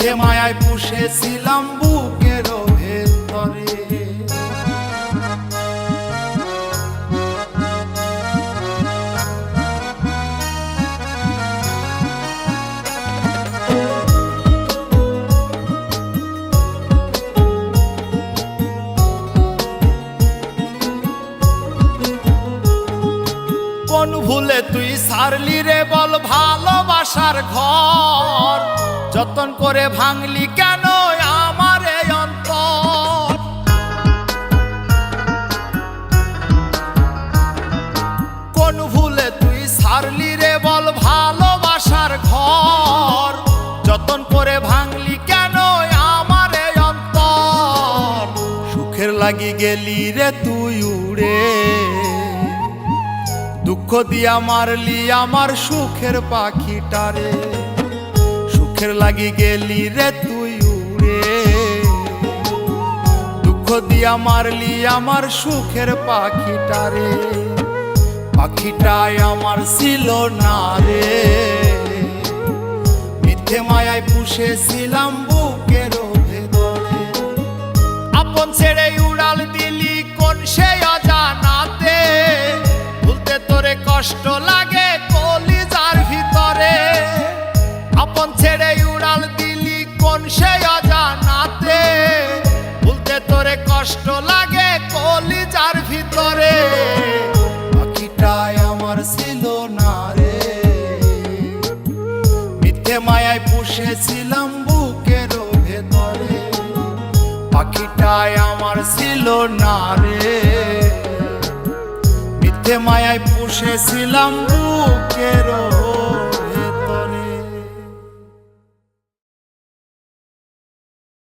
মিথ্যে মায়ায় পুষেছিলাম বুকের সারলি রে বল ভালোবাসার ঘর। যতন করে ভাঙলি কেন আমার অন্তর? কোন ভুলে তুই সারলি রে বল ভালোবাসার ঘর? যতন করে ভাঙলি কেন আমার অন্তর? সুখের লাগি গেলি রে তুই উড়ে। দুঃখ দিয়া মারলি আমার সুখের পাখিটারে সুখের লাগি গেলি রে তুই উড়ে। দুঃখ দিয়া মারলি আমার সুখের পাখিটারে পাখিটাই আমার ছিল না রে। মিথ্যে মায়ায় পুষেছিলাম বুকের ভেতরে আপন ছেড়ে কষ্ট লাগে কলিজার ভিতরে। পাখিটাই আমার ছিল না রে। মিথ্যে মায়ায় পুষেছিলাম বুকের ভেতরে। পাখিটায় আমার ছিল না রে। মিথ্যে মায়ায় পুষেছিলাম বুকের